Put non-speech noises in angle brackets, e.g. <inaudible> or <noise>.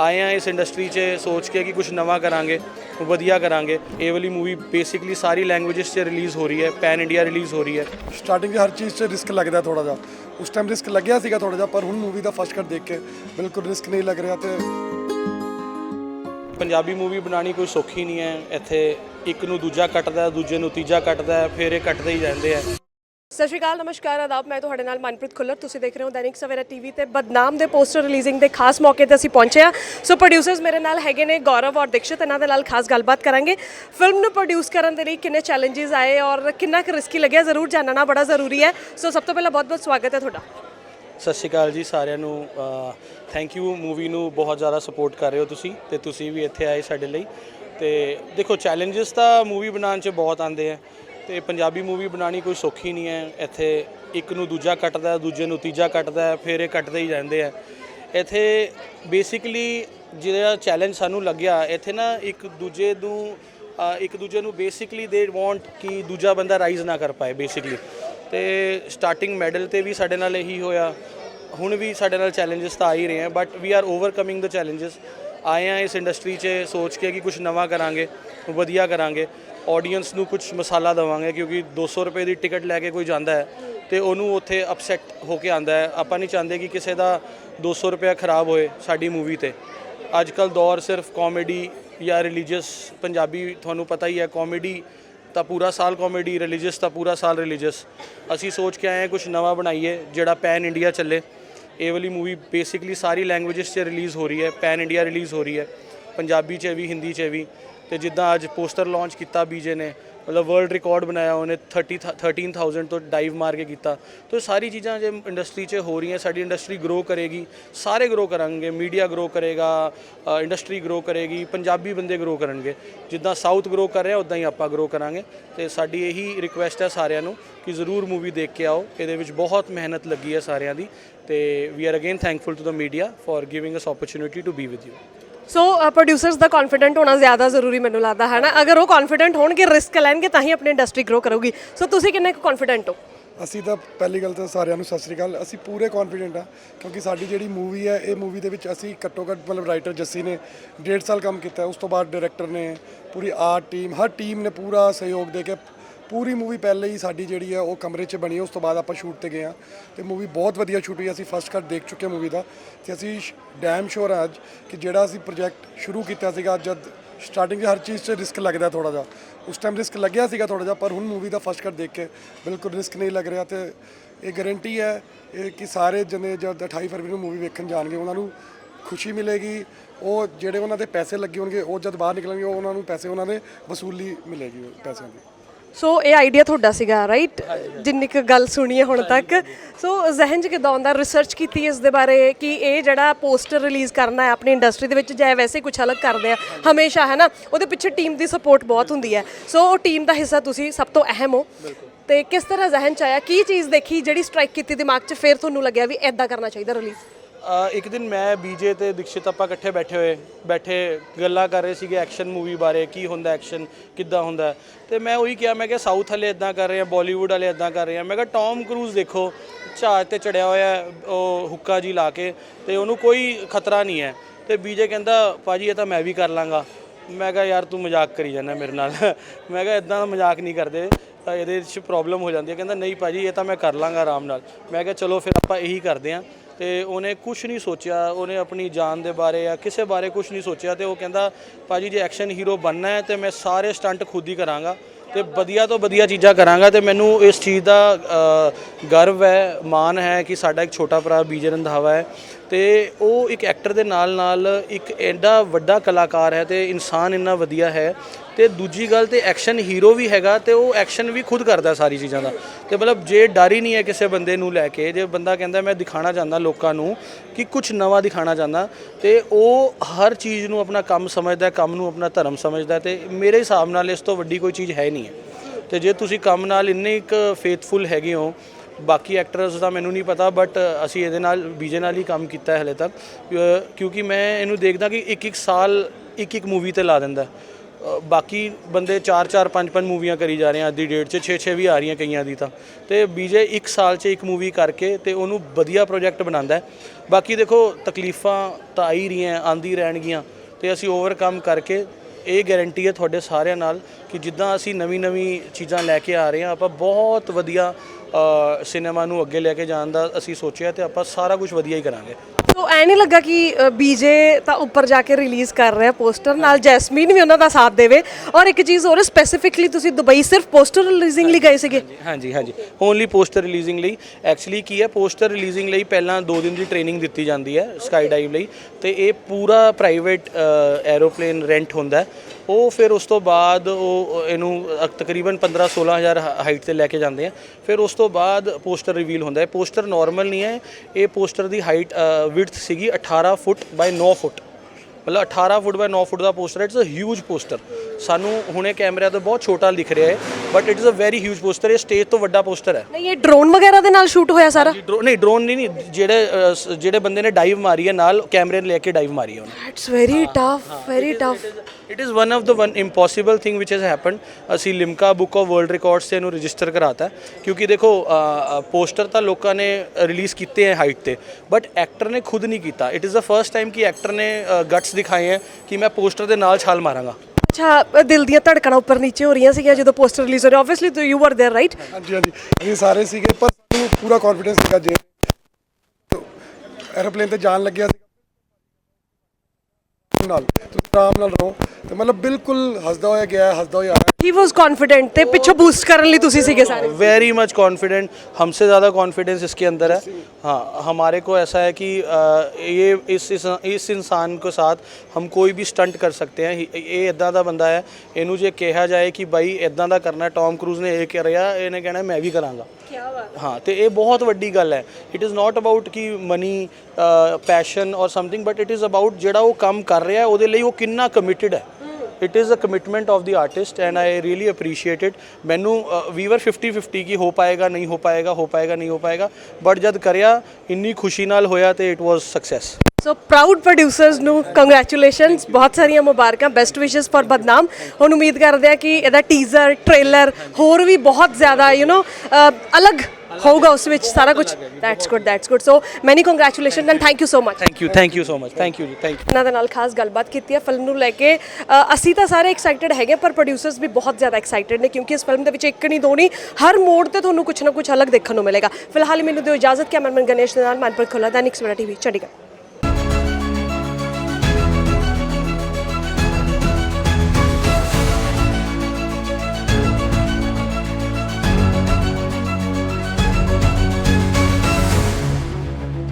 ਆਏ ਆ ਇਸ ਇੰਡਸਟਰੀ 'ਚ ਸੋਚ ਕੇ ਕਿ ਕੁਝ ਨਵਾਂ ਕਰਾਂਗੇ ਵਧੀਆ ਕਰਾਂਗੇ। ਇਹ ਵਾਲੀ ਮੂਵੀ ਬੇਸਿਕਲੀ ਸਾਰੀ ਲੈਂਗੁਏਜਸ 'ਚ ਰਿਲੀਜ਼ ਹੋ ਰਹੀ ਹੈ ਪੈਨ ਇੰਡੀਆ ਰਿਲੀਜ਼ ਹੋ ਰਹੀ ਹੈ। ਸਟਾਰਟਿੰਗ 'ਚ ਹਰ ਚੀਜ਼ 'ਚ ਰਿਸਕ ਲੱਗਦਾ ਥੋੜਾ ਜਿਹਾ। ਉਸ ਟਾਈਮ ਰਿਸਕ ਲੱਗਿਆ ਸੀਗਾ ਥੋੜਾ ਜਿਹਾ ਪਰ ਹੁਣ ਮੂਵੀ ਦਾ ਫਸਟ ਕੱਟ ਦੇਖ ਕੇ ਬਿਲਕੁਲ ਰਿਸਕ ਨਹੀਂ ਲੱਗ ਰਿਹਾ ਤੇ ਪੰਜਾਬੀ ਮੂਵੀ ਬਣਾਉਣੀ ਕੋਈ ਸੌਖੀ ਨਹੀਂ ਹੈ ਇੱਥੇ ਇੱਕ ਨੂੰ ਦੂਜਾ ਕੱਟਦਾ ਦੂਜੇ ਨੂੰ ਤੀਜਾ ਕੱਟਦਾ ਫਿਰ ਇਹ ਕੱਟਦੇ ਹੀ ਰਹਿੰਦੇ ਆ। ਸਤਿ ਸ਼੍ਰੀ ਅਕਾਲ, ਨਮਸਕਾਰ, ਆਦਾਬ। ਮੈਂ ਤੁਹਾਡੇ ਨਾਲ ਮਨਪ੍ਰੀਤ ਖੁੱਲਰ। ਤੁਸੀਂ ਦੇਖ ਰਹੇ ਹੋ ਦੈਨਿਕ ਸਵੇਰਾ ਟੀਵੀ ਤੇ ਬਦਨਾਮ ਦੇ ਪੋਸਟਰ ਰਿਲੀਜ਼ਿੰਗ ਦੇ ਖਾਸ ਮੌਕੇ ਤੇ ਅਸੀਂ ਪਹੁੰਚੇ ਆ ਸੋ ਪ੍ਰੋਡਿਊਸਰਸ ਮੇਰੇ ਨਾਲ ਹੈਗੇ ਨੇ ਗੌਰਵ ਔਰ ਦੀਕਸ਼ਿਤ। ਇਹਨਾਂ ਦੇ ਨਾਲ ਖਾਸ ਗੱਲਬਾਤ ਕਰਾਂਗੇ। ਫਿਲਮ ਨੂੰ ਪ੍ਰੋਡਿਊਸ ਕਰਨ ਦੇ ਲਈ ਕਿੰਨੇ ਚੈਲੰਜਸ ਆਏ ਔਰ ਕਿੰਨਾ ਕੁ ਰਿਸਕੀ ਲੱਗਿਆ, ਜ਼ਰੂਰ ਜਾਣਨਾ ਬੜਾ ਜ਼ਰੂਰੀ ਹੈ। ਸੋ ਸਭ ਤੋਂ ਪਹਿਲਾਂ ਬਹੁਤ-ਬਹੁਤ ਸਵਾਗਤ ਹੈ ਤੁਹਾਡਾ। ਸਤਿ ਸ਼੍ਰੀ ਅਕਾਲ ਜੀ ਸਾਰਿਆਂ ਨੂੰ। ਥੈਂਕ ਯੂ ਮੂਵੀ ਨੂੰ ਬਹੁਤ ਜ਼ਿਆਦਾ ਸਪੋਰਟ ਕਰ ਰਹੇ ਹੋ ਤੁਸੀਂ ਤੇ ਤੁਸੀਂ ਵੀ ਇੱਥੇ ਆਏ ਸਾਡੇ ਲਈ। ਤੇ ਦੇਖੋ ਚੈਲੰਜਸ ਤਾਂ ਮੂਵੀ ਬਣਾਉਣ 'ਚ ਬਹੁਤ ਆਉਂਦੇ ਆ। ਤੇ ਪੰਜਾਬੀ ਮੂਵੀ ਬਣਾਉਣੀ ਕੋਈ ਸੌਖੀ ਨਹੀਂ ਹੈ। ਇੱਥੇ ਇੱਕ ਨੂੰ ਦੂਜਾ ਕੱਟਦਾ, ਦੂਜੇ ਨੂੰ ਤੀਜਾ ਕੱਟਦਾ, ਫਿਰ ਇਹ ਕੱਟਦੇ ਹੀ ਰਹਿੰਦੇ ਆ। ਇੱਥੇ ਬੇਸਿਕਲੀ ਜਿਹੜਾ ਚੈਲੰਜ ਸਾਨੂੰ ਲੱਗਿਆ, ਇੱਥੇ ਨਾ ਇੱਕ ਦੂਜੇ ਨੂੰ ਇੱਕ ਦੂਜੇ ਨੂੰ ਬੇਸਿਕਲੀ ਦੇ ਵਾਂਟ ਕਿ ਦੂਜਾ ਬੰਦਾ ਰਾਈਜ਼ ਨਾ ਕਰ ਪਾਏ ਬੇਸਿਕਲੀ ਤੇ ਸਟਾਰਟਿੰਗ ਮੈਡਲ ਤੇ ਵੀ ਸਾਡੇ ਨਾਲ ਇਹੀ ਹੋਇਆ। ਹੁਣ ਵੀ ਸਾਡੇ ਨਾਲ ਚੈਲੰਜਸ ਤਾਂ ਆ ਹੀ ਰਹੇ ਆ but we are overcoming the challenges ਆਏ ਆ ਇਸ ਇੰਡਸਟਰੀ 'ਚ ਸੋਚ ਕੇ ਕਿ ਕੁਝ ਨਵਾਂ ਕਰਾਂਗੇ, ਵਧੀਆ ਕਰਾਂਗੇ। ਆਡੀਅנס ਨੂੰ ਕੁਝ ਮਸਾਲਾ ਦੇਵਾਂਗੇ ਕਿਉਂਕਿ 200 ਰੁਪਏ ਦੀ ਟਿਕਟ ਲੈ ਕੇ ਕੋਈ ਜਾਂਦਾ ਹੈ ਤੇ ਉਹਨੂੰ ਉੱਥੇ ਅਪਸੈਟ ਹੋ ਕੇ ਆਂਦਾ ਹੈ। ਆਪਾਂ ਨਹੀਂ ਚਾਹੁੰਦੇ ਕਿ ਕਿਸੇ ਦਾ 200 ਰੁਪਏ ਖਰਾਬ ਹੋਏ ਸਾਡੀ ਮੂਵੀ ਤੇ। ਅੱਜ ਕੱਲ ਦੌਰ ਸਿਰਫ ਕਾਮੇਡੀ ਜਾਂ ਰਿਲੀਜੀਅਸ ਪੰਜਾਬੀ ਤੁਹਾਨੂੰ ਪਤਾ ਹੀ ਹੈ ਕਾਮੇਡੀ ਤਾਂ ਪੂਰਾ ਸਾਲ ਕਾਮੇਡੀ ਰਿਲੀਜੀਅਸ ਤਾਂ ਪੂਰਾ ਸਾਲ ਰਿਲੀਜੀਅਸ ਅਸੀਂ ਸੋਚ ਕੇ ਆਏ ਹਾਂ ਕੁਝ ਨਵਾਂ ਬਣਾਈਏ ਜਿਹੜਾ ਪੈਨ ਇੰਡੀਆ ਚੱਲੇ। ਇਹ ਵਾਲੀ ਮੂਵੀ ਬੇਸਿਕਲੀ ਸਾਰੀ ਲੈਂਗੁਏਜਸ 'ਚ ਰਿਲੀਜ਼ ਹੋ ਰਹੀ ਹੈ ਪੈਨ ਇੰਡੀਆ ਰਿਲੀਜ਼ ਹੋ ਰਹੀ ਹੈ। ਪੰਜਾਬੀ 'ਚ ਵੀ, ਹਿੰਦੀ 'ਚ ਵੀ। ਤੇ ਜਿੱਦਾਂ ਅੱਜ ਪੋਸਟਰ ਲਾਂਚ ਕੀਤਾ ਬੀਜੇ ਨੇ, ਮਤਲਬ ਵਰਲਡ ਰਿਕਾਰਡ ਬਣਾਇਆ ਉਹਨੇ 30 13000 ਤੋਂ ਡਾਈਵ ਮਾਰ ਕੇ ਕੀਤਾ। ਤੋਂ ਸਾਰੀ ਚੀਜ਼ਾਂ ਜੇ ਇੰਡਸਟਰੀ 'ਚ ਹੋ ਰਹੀਆਂ, ਸਾਡੀ ਇੰਡਸਟਰੀ ਗਰੋ ਕਰੇਗੀ, ਸਾਰੇ ਗਰੋ ਕਰਾਂਗੇ ਮੀਡੀਆ ਗਰੋ ਕਰੇਗਾ ਇੰਡਸਟਰੀ ਗਰੋ ਕਰੇਗੀ, ਪੰਜਾਬੀ ਬੰਦੇ ਗਰੋ ਕਰਨਗੇ। ਜਿੱਦਾਂ ਸਾਊਥ ਗਰੋ ਕਰ ਰਿਹਾ ਉਦਾਂ ਹੀ ਆਪਾਂ ਗਰੋ ਕਰਾਂਗੇ। ਤੇ ਸਾਡੀ ਇਹੀ ਰਿਕੁਐਸਟ ਹੈ ਸਾਰਿਆਂ ਨੂੰ ਕਿ ਜ਼ਰੂਰ ਮੂਵੀ ਦੇਖ ਕੇ ਆਓ, ਇਹਦੇ ਵਿੱਚ ਬਹੁਤ ਮਿਹਨਤ ਲੱਗੀ ਹੈ ਸਾਰਿਆਂ ਦੀ। ਤੇ we are again thankful to the media for giving us opportunity to be with you so producers uh, ਦਾ ਕੌਨਫੀਡੈਂਟ ਹੋਣਾ ਜ਼ਿਆਦਾ ਜ਼ਰੂਰੀ ਮੈਨੂੰ ਲੱਗਦਾ ਹੈ ਨਾ ਅਗਰ ਉਹ ਕੌਨਫੀਡੈਂਟ ਹੋਣਗੇ ਰਿਸਕ ਲੈਣਗੇ, ਤਾਂ ਹੀ ਆਪਣੀ ਇੰਡਸਟਰੀ ਗਰੋ ਕਰੂਗੀ। ਸੋ ਤੁਸੀਂ ਕਿੰਨੇ ਕੁ ਕੌਨਫੀਡੈਂਟ ਹੋ? ਅਸੀਂ ਤਾਂ ਪਹਿਲੀ ਗੱਲ ਤਾਂ ਸਾਰਿਆਂ ਨੂੰ ਸਤਿ ਸ੍ਰੀ ਅਕਾਲ। ਅਸੀਂ ਪੂਰੇ ਕੌਨਫੀਡੈਂਟ ਆ ਕਿਉਂਕਿ ਸਾਡੀ ਜਿਹੜੀ ਮੂਵੀ ਹੈ, ਇਹ ਮੂਵੀ ਦੇ ਵਿੱਚ ਅਸੀਂ ਘੱਟੋ ਘੱਟ ਮਤਲਬ ਰਾਈਟਰ ਜੱਸੀ ਨੇ ਡੇਢ ਸਾਲ ਕੰਮ ਕੀਤਾ। ਉਸ ਤੋਂ ਬਾਅਦ ਡਾਇਰੈਕਟਰ ਨੇ, ਪੂਰੀ ਆਰਟ ਟੀਮ ਹਰ ਟੀਮ ਨੇ ਪੂਰਾ ਸਹਿਯੋਗ ਦੇ ਕੇ ਪੂਰੀ ਮੂਵੀ ਪਹਿਲੇ ਹੀ ਸਾਡੀ ਜਿਹੜੀ ਹੈ ਉਹ ਕਮਰੇ 'ਚ ਬਣੀ, ਉਸ ਤੋਂ ਬਾਅਦ ਆਪਾਂ ਸ਼ੂਟ ਤੇ ਗਏ ਆ ਤੇ ਮੂਵੀ ਬਹੁਤ ਵਧੀਆ ਸ਼ੂਟ ਹੋਈ, ਅਸੀਂ ਫਸਟ ਕੱਟ ਦੇਖ ਚੁੱਕੇ ਮੂਵੀ ਦਾ। ਤੇ ਅਸੀਂ ਡੈਮ ਸ਼ੋਰ ਅੱਜ ਕਿ ਜਿਹੜਾ ਅਸੀਂ ਪ੍ਰੋਜੈਕਟ ਸ਼ੁਰੂ ਕੀਤਾ ਸੀਗਾ, ਜਦ ਸਟਾਰਟਿੰਗ 'ਚ ਹਰ ਚੀਜ਼ 'ਚ ਰਿਸਕ ਲੱਗਦਾ ਥੋੜਾ ਜਿਹਾ। ਉਸ ਟਾਈਮ ਰਿਸਕ ਲੱਗਿਆ ਸੀਗਾ ਥੋੜਾ ਜਿਹਾ, ਪਰ ਹੁਣ ਮੂਵੀ ਦਾ ਫਸਟ ਕੱਟ ਦੇਖ ਕੇ ਬਿਲਕੁਲ ਰਿਸਕ ਨਹੀਂ ਲੱਗ ਰਿਹਾ। ਤੇ ਇਹ ਗਾਰੰਟੀ ਹੈ, ਇਹ ਕਿ ਸਾਰੇ ਜਨੇ ਜਦ 28 ਫਰਵਰੀ ਨੂੰ ਮੂਵੀ ਵੇਖਣ ਜਾਣਗੇ, ਉਹਨਾਂ ਨੂੰ ਖੁਸ਼ੀ ਮਿਲੇਗੀ। ਉਹ ਜਿਹੜੇ ਉਹਨਾਂ ਦੇ ਪੈਸੇ ਲੱਗੇ ਹੋਣਗੇ, ਉਹ ਜਦ ਬਾਹਰ ਨਿਕਲਣਗੇ ਉਹਨਾਂ ਨੂੰ ਪੈਸੇ, ਉਹਨਾਂ ਦੇ ਵਸੂਲੀ ਮਿਲੇਗੀ, ਪੈਸਿਆਂ ਦੀ। ਸੋ ਇਹ ਆਈਡੀਆ ਤੁਹਾਡਾ ਸੀਗਾ ਰਾਈਟ ਜਿੰਨੀ ਕੁ ਗੱਲ ਸੁਣੀ ਹੈ ਹੁਣ ਤੱਕ। ਸੋ ਜ਼ਹਿਨ 'ਚ ਕਿਦਾਂ ਆਉਂਦਾ ਰਿਸਰਚ ਕੀਤੀ ਇਸ ਦੇ ਬਾਰੇ? ਕਿ ਇਹ ਜਿਹੜਾ ਪੋਸਟਰ ਰਿਲੀਜ਼ ਕਰਨਾ ਹੈ ਆਪਣੀ ਇੰਡਸਟਰੀ ਦੇ ਵਿੱਚ, ਜਾਂ ਵੈਸੇ ਕੁਝ ਅਲੱਗ ਕਰਦੇ ਆ? ਹਮੇਸ਼ਾ, ਹੈ ਨਾ? ਉਹਦੇ ਪਿੱਛੇ ਟੀਮ ਦੀ ਸਪੋਰਟ ਬਹੁਤ ਹੁੰਦੀ ਹੈ। ਸੋ ਉਹ ਟੀਮ ਦਾ ਹਿੱਸਾ ਤੁਸੀਂ ਸਭ ਤੋਂ ਅਹਿਮ ਹੋ। ਤੇ ਕਿਸ ਤਰ੍ਹਾਂ ਜ਼ਹਿਨ 'ਚ ਆਇਆ? ਕੀ ਚੀਜ਼ ਦੇਖੀ ਜਿਹੜੀ ਸਟ੍ਰਾਈਕ ਕੀਤੀ ਦਿਮਾਗ 'ਚ, ਫਿਰ ਤੁਹਾਨੂੰ ਲੱਗਿਆ ਵੀ ਐਦਾਂ ਕਰਨਾ ਚਾਹੀਦਾ ਰਿਲੀਜ਼ ਇੱਕ ਦਿਨ ਮੈਂ ਬੀਜੇ ਤੇ ਦੀਕਸ਼ਿਤ ਆਪਾਂ ਇਕੱਠੇ ਬੈਠੇ ਹੋਏ, ਬੈਠੇ ਗੱਲਾਂ ਕਰ ਰਹੇ ਸੀਗੇ ਐਕਸ਼ਨ ਮੂਵੀ ਬਾਰੇ, ਕੀ ਹੁੰਦਾ ਐਕਸ਼ਨ ਕਿੱਦਾਂ ਹੁੰਦਾ। ਤੇ ਮੈਂ ਉਹੀ ਕਿਹਾ, ਮੈਂ ਕਿਹਾ ਸਾਊਥ ਵਾਲੇ ਇਦਾਂ ਕਰ ਰਹੇ ਆ ਬਾਲੀਵੁੱਡ ਵਾਲੇ ਇਦਾਂ ਕਰ ਰਹੇ ਆ। ਮੈਂ ਕਿਹਾ ਟੌਮ ਕਰੂਜ਼ ਦੇਖੋ ਜਹਾਜ਼ ਤੇ ਚੜਿਆ ਹੋਇਆ, ਉਹ ਹੁੱਕਾ ਜੀ ਲਾ ਕੇ, ਤੇ ਉਹਨੂੰ ਕੋਈ ਖਤਰਾ ਨਹੀਂ ਹੈ। ਤੇ ਬੀਜੇ ਕਹਿੰਦਾ, ਭਾਜੀ, ਇਹ ਤਾਂ ਮੈਂ ਵੀ ਕਰ ਲਾਂਗਾ। ਮੈਂ ਕਿਹਾ, ਯਾਰ, ਤੂੰ ਮਜ਼ਾਕ ਕਰੀ ਜਾਂਦਾ ਮੇਰੇ ਨਾਲ। <laughs> ਮੈਂ ਕਿਹਾ ਇਦਾਂ ਦਾ ਮਜ਼ਾਕ ਨਹੀਂ ਕਰਦੇ, ਤਾਂ ਇਹਦੇ ਵਿੱਚ ਪ੍ਰੋਬਲਮ ਹੋ ਜਾਂਦੀ ਹੈ। ਕਹਿੰਦਾ, ਨਹੀਂ ਭਾਜੀ, ਇਹ ਤਾਂ ਮੈਂ ਕਰ ਲਾਂਗਾ ਆਰਾਮ ਨਾਲ। ਮੈਂ ਕਿਹਾ, ਚਲੋ, ਫਿਰ ਆਪਾਂ ਇਹੀ ਕਰਦੇ ਆਂ। ਤੇ ਉਹਨੇ ਕੁਝ ਨਹੀਂ ਸੋਚਿਆ ਉਹਨੇ ਆਪਣੀ ਜਾਨ ਦੇ ਬਾਰੇ ਜਾਂ ਕਿਸੇ ਬਾਰੇ ਕੁਝ ਨਹੀਂ ਸੋਚਿਆ ਤੇ ਉਹ ਕਹਿੰਦਾ ਭਾਜੀ ਜੇ ਐਕਸ਼ਨ ਹੀਰੋ ਬਣਨਾ ਹੈ ਤੇ ਮੈਂ ਸਾਰੇ ਸਟੰਟ ਖੁਦ ਹੀ ਕਰਾਂਗਾ ਤੇ ਵਧੀਆ ਤੋਂ ਵਧੀਆ ਚੀਜ਼ਾਂ ਕਰਾਂਗਾ ਤੇ ਮੈਨੂੰ ਇਸ ਚੀਜ਼ ਦਾ ਅ, ਗਰਵ ਹੈ ਮਾਣ ਹੈ ਕਿ ਸਾਡਾ ਇੱਕ ਛੋਟਾ ਭਰਾ ਬੀਜੇ ਰੰਧਾਵਾ ਹੈ। ਤੇ ਉਹ ਇੱਕ ਐਕਟਰ ਦੇ ਨਾਲ ਨਾਲ ਇੱਕ ਐਡਾ ਵੱਡਾ ਕਲਾਕਾਰ ਹੈ ਤੇ ਇਨਸਾਨ ਇੰਨਾ ਵਧੀਆ ਹੈ ਤੇ ਦੂਜੀ ਗੱਲ ਤੇ ਐਕਸ਼ਨ ਹੀਰੋ ਵੀ ਹੈਗਾ ਤੇ ਉਹ ਐਕਸ਼ਨ ਵੀ ਖੁਦ ਕਰਦਾ ਸਾਰੀ ਚੀਜ਼ਾਂ ਦਾ। ਤੇ ਮਤਲਬ ਜੇ ਡਰ ਹੀ ਨਹੀਂ ਹੈ ਕਿਸੇ ਬੰਦੇ ਨੂੰ ਲੈ ਕੇ, ਜੇ ਬੰਦਾ ਕਹਿੰਦਾ ਮੈਂ ਦਿਖਾਣਾ ਚਾਹੁੰਦਾ ਲੋਕਾਂ ਨੂੰ ਕਿ ਕੁਝ ਨਵਾਂ ਦਿਖਾਣਾ ਚਾਹੁੰਦਾ ਤੇ ਉਹ ਹਰ ਚੀਜ਼ ਨੂੰ ਆਪਣਾ ਕੰਮ ਸਮਝਦਾ, ਕੰਮ ਨੂੰ ਆਪਣਾ ਧਰਮ ਸਮਝਦਾ ਹੈ ਤੇ ਮੇਰੇ ਹਿਸਾਬ ਨਾਲ ਇਸ ਤੋਂ ਵੱਡੀ ਕੋਈ ਚੀਜ਼ ਹੈ ਨਹੀਂ ਹੈ। ਤੇ ਜੇ ਤੁਸੀਂ ਕੰਮ ਨਾਲ ਇੰਨੇ ਇੱਕ ਫੇਥਫੁਲ ਹੈਗੇ ਹੋ ਬਾਕੀ ਐਕਟਰਸ ਦਾ ਮੈਨੂੰ ਨਹੀਂ ਪਤਾ ਬਟ ਅਸੀਂ ਇਹਦੇ ਨਾਲ ਬੀਜੇ ਨਾਲ ਹੀ ਕੰਮ ਕੀਤਾ ਹੈ ਹਲੇ ਤੱਕ। ਕਿਉਂਕਿ ਮੈਂ ਇਹਨੂੰ ਦੇਖਦਾ ਕਿ ਇੱਕ ਇੱਕ ਸਾਲ ਇੱਕ ਇੱਕ ਮੂਵੀ ਤੇ ਲਾ ਦਿੰਦਾ। ਬਾਕੀ ਬੰਦੇ 4 4 5 5 ਮੂਵੀਆਂ ਕਰੀ ਜਾ ਰਹੇ ਆ ਅੱਜ ਦੀ ਡੇਟ 'ਚ 6 6 ਵੀ ਆ ਰਹੀਆਂ ਕਈਆਂ ਦੀ ਤਾਂ। ਤੇ ਬੀਜੇ ਇੱਕ ਸਾਲ 'ਚ ਇੱਕ ਮੂਵੀ ਕਰਕੇ ਤੇ ਉਹਨੂੰ ਵਧੀਆ ਪ੍ਰੋਜੈਕਟ ਬਣਾਉਂਦਾ ਬਾਕੀ ਦੇਖੋ, ਤਕਲੀਫਾਂ ਤਾਂ ਆ ਹੀ ਰਹੀਆਂ ਆਂਦੀ ਰਹਿਣਗੀਆਂ। ਤੇ ਅਸੀਂ ਓਵਰਕਮ ਕਰਕੇ ਇਹ ਗਾਰੰਟੀ ਹੈ ਤੁਹਾਡੇ ਸਾਰਿਆਂ ਨਾਲ ਕਿ ਜਿੱਦਾਂ ਅਸੀਂ ਨਵੀਂ ਨਵੀਂ ਚੀਜ਼ਾਂ ਲੈ ਕੇ ਆ ਰਹੇ ਹਾਂ, ਆਪਾਂ ਬਹੁਤ ਵਧੀਆ ਸਿਨੇਮਾ ਨੂੰ ਅੱਗੇ ਲੈ ਕੇ ਜਾਣ ਦਾ ਅਸੀਂ ਸੋਚਿਆ ਤੇ ਆਪਾਂ ਸਾਰਾ ਕੁਝ ਵਧੀਆ ਹੀ ਕਰਾਂਗੇ। ਸੋ ਐ ਨਹੀਂ ਲੱਗਾ ਕਿ ਬੀਜੇ ਤਾਂ ਉੱਪਰ ਜਾ ਕੇ ਰਿਲੀਜ਼ ਕਰ ਰਿਹਾ ਪੋਸਟਰ ਨਾਲ ਜੈਸਮੀਨ ਵੀ ਉਹਨਾਂ ਦਾ ਸਾਥ ਦੇਵੇ। ਔਰ ਇੱਕ ਚੀਜ਼ ਹੋਰ ਸਪੈਸੀਫਿਕਲੀ ਤੁਸੀਂ ਦੁਬਈ ਸਿਰਫ ਪੋਸਟਰ ਰਿਲੀਜ਼ਿੰਗ ਲਈ ਗਏ ਸੀਗੇ? ਹਾਂਜੀ ਹਾਂਜੀ ਓਨਲੀ ਪੋਸਟਰ ਰਿਲੀਜ਼ਿੰਗ ਲਈ। ਐਕਚੁਅਲੀ ਕੀ ਹੈ ਪੋਸਟਰ ਰਿਲੀਜ਼ਿੰਗ ਲਈ ਪਹਿਲਾਂ 2 ਦਿਨ ਦੀ ਟ੍ਰੇਨਿੰਗ ਦਿੱਤੀ ਜਾਂਦੀ ਹੈ ਸਕਾਈ ਡਾਈਵ ਲਈ। ਤੇ ਇਹ ਪੂਰਾ ਪ੍ਰਾਈਵੇਟ ਐਰੋਪਲੇਨ ਰੈਂਟ ਹੁੰਦਾ ਹੈ। ਉਹ ਫਿਰ ਉਸ ਤੋਂ ਬਾਅਦ ਉਹ ਇਹਨੂੰ ਅ, ਤਕਰੀਬਨ 15 16000 ਹਾਈਟ ਤੇ ਲੈ ਕੇ ਜਾਂਦੇ ਆ। ਫਿਰ ਉਸ ਤੋਂ ਬਾਅਦ ਪੋਸਟਰ ਰਿਵੀਲ ਹੁੰਦਾ ਹੈ। ਪੋਸਟਰ ਨਾਰਮਲ ਨਹੀਂ ਹੈ। ਇਹ ਪੋਸਟਰ ਦੀ ਹਾਈਟ ਵਿਡਥ ਸੀਗੀ 18 ਫੁੱਟ ਬਾਈ 9 ਫੁੱਟ। ਮਤਲਬ 18 foot by 9 foot the poster it's a huge poster ਸਾਨੂੰ ਹੁਣੇ ਕੈਮਰਿਆਂ ਤੋਂ ਬਹੁਤ ਛੋਟਾ ਦਿਖ ਰਿਹਾ ਹੈ but it is a very huge poster ਇਹ ਸਟੇਜ ਤੋਂ ਵੱਡਾ ਪੋਸਟਰ ਹੈ। ਨਹੀਂ ਇਹ ਡਰੋਨ ਵਗੈਰਾ ਦੇ ਨਾਲ ਸ਼ੂਟ ਹੋਇਆ ਸਾਰਾ? ਨਹੀਂ ਡਰੋਨ ਨਹੀਂ ਨਹੀਂ। ਜਿਹੜੇ ਅ, ਜਿਹੜੇ ਬੰਦੇ ਨੇ ਡਾਈਵ ਮਾਰੀ ਹੈ ਨਾਲ ਕੈਮਰੇ ਲੈ ਕੇ ਡਾਈਵ ਮਾਰੀ ਹੈ ਉਹਨੇ। It's very tough very tough it is one of the one impossible thing which has happened ਅਸੀਂ Limca book of world records ਤੇ ਇਹਨੂੰ ਰਜਿਸਟਰ ਕਰਾਤਾ ਹੈ। ਕਿਉਂਕਿ ਦੇਖੋ ਪੋਸਟਰ ਤਾਂ ਲੋਕਾਂ ਨੇ ਰਿਲੀਜ਼ ਕੀਤੇ ਹੈ ਹਾਈਟ ਤੇ ਬਟ ਐਕਟਰ ਨੇ ਖੁਦ ਨਹੀਂ ਕੀਤਾ। It is the first time ਕਿ ਐਕਟਰ ਨੇ ਗਟਸ ਦਿਖਾਏ ਹੈ ਕਿ ਮੈਂ ਪੋਸਟਰ ਦੇ ਨਾਲ ਛਾਲ ਮਾਰਾਂਗਾ ਅੱਛਾ ਅ, ਦਿਲ ਦੀਆਂ ਧੜਕਣਾਂ ਉੱਪਰ ਨੀਚੇ ਹੋ ਰਹੀਆਂ ਸੀਗੀਆਂ ਜਦੋਂ ਪੋਸਟਰ ਰਿਲੀਜ਼ ਹੋ ਰਿਹਾ obviously you were there right ਹਾਂਜੀ ਹਾਂਜੀ ਅਸੀਂ ਸਾਰੇ ਸੀਗੇ ਪਰ ਸਾਨੂੰ ਪੂਰਾ ਕੌਨਫੀਡੈਂਸ ਸੀਗਾ ਜੇ ਐਰੋਪਲੇਨ ਤੇ ਜਾਣ ਲੱਗਿਆ ਸੀ ਨਾਲ ਤੁਸੀਂ ਆਰਾਮ ਨਾਲ ਰਹੋ ਤੇ ਮਤਲਬ ਬਿਲਕੁਲ ਹੱਸਦਾ ਹੋਇਆ ਗਿਆ ਹੱਸਦਾ ਹੋਇਆ ਆਇਆ ਹੀ ਵਾਸ ਕੌਨਫੀਡੈਂਟ ਤੇ ਪਿੱਛੋਂ ਬੂਸਟ ਕਰਨ ਲਈ ਤੁਸੀਂ ਸੀਗੇ ਸਾਰੇ वेरी मच कॉन्फिडेंट हमसे ज़्यादा कॉन्फिडेंस इसके अंदर है हाँ हमारे को ऐसा है कि अ, ये इस इस इस इंसान के साथ हम कोई भी स्टंट कर सकते हैं ਇਹ ਇਦਾਂ ਦਾ ਬੰਦਾ ਹੈ ਇਹਨੂੰ ਜੇ ਕਿਹਾ ਜਾਏ ਕਿ ਬਾਈ ਇਦਾਂ ਦਾ ਕਰਨਾ ਟੌਮ ਕਰੂਜ਼ ਨੇ ਇਹ ਕਰਿਆ ਇਹਨੇ ਕਹਿਣਾ ਮੈਂ ਵੀ ਕਰਾਂਗਾ ਹਾਂ ਤੇ ਇਹ ਬਹੁਤ ਵੱਡੀ ਗੱਲ ਹੈ ਇਟ ਇਜ਼ ਨਾਟ ਅਬਾਊਟ ਕਿ money passion or something but it is about ਜਿਹੜਾ ਉਹ ਕੰਮ ਕਰ ਰਿਹਾ ਹੈ ਉਹਦੇ ਲਈ ਉਹ ਕਿੰਨਾ ਕਮਿਟਿਡ ਹੈ It is a commitment of the artist and I really appreciate it ਮੈਨੂੰ ਵੀਵਰ 50-50 ਕੀ ਹੋ ਪਾਏਗਾ ਨਹੀਂ ਹੋ ਪਾਏਗਾ ਹੋ ਪਾਏਗਾ ਨਹੀਂ ਹੋ ਪਾਏਗਾ ਬਟ ਜਦ ਕਰਿਆ ਇੰਨੀ ਖੁਸ਼ੀ ਨਾਲ ਹੋਇਆ ਤੇ it was success so proud producers ਨੂੰ ਕੰਗ੍ਰੈਚੁਲੇਸ਼ਨਸ ਬਹੁਤ ਸਾਰੀਆਂ ਮੁਬਾਰਕਾਂ ਬੈਸਟ ਵਿਸ਼ੇਸ ਫॉर ਬਦਨਾਮ ਹੁਣ ਉਮੀਦ ਕਰਦੇ ਆ ਕਿ ਇਹਦਾ ਟੀਜ਼ਰ ਟ੍ਰੇਲਰ ਹੋਰ ਵੀ ਬਹੁਤ ਜ਼ਿਆਦਾ ਯੂ نو ਅਲੱਗ ਹੋਊਗਾ ਉਸ ਵਿੱਚ ਸਾਰਾ ਕੁਝ that's good that's good so many congratulation and thank you so much thank you thank you so much thank you ਜੀ ਥੈਂਕ ਯੂ ਇਹਨਾਂ ਦੇ ਨਾਲ ਖਾਸ ਗੱਲਬਾਤ ਕੀਤੀ ਹੈ ਫਿਲਮ ਨੂੰ ਲੈ ਕੇ। ਅ, ਅਸੀਂ ਤਾਂ ਸਾਰੇ ਐਕਸਾਈਟਿਡ ਹੈਗੇ ਪਰ ਪ੍ਰੋਡਿਊਸਰਸ ਵੀ ਬਹੁਤ ਜ਼ਿਆਦਾ ਐਕਸਾਈਟਿਡ ਨੇ ਕਿਉਂਕਿ ਇਸ ਫਿਲਮ ਦੇ ਵਿੱਚ ਇੱਕ ਨਹੀਂ ਦੋ ਨਹੀਂ ਹਰ ਮੋੜ ਤੇ ਤੁਹਾਨੂੰ ਕੁਝ ਨਾ ਕੁਝ ਅਲੱਗ ਦੇਖਣ ਨੂੰ ਮਿਲੇਗਾ। ਫਿਲਹਾਲ ਮੈਨੂੰ ਦਿਓ ਇਜਾਜ਼ਤ ਕੈਮਰਾਮੈਨ ਗਣੇਸ਼ ਦੇ ਨਾਲ ਮਨਪ੍ਰੀਤ ਖੁੱਲਾ ਦਾ ਨਿਕਸ ਟੀਵੀ ਚੰਡੀਗੜ੍ਹ।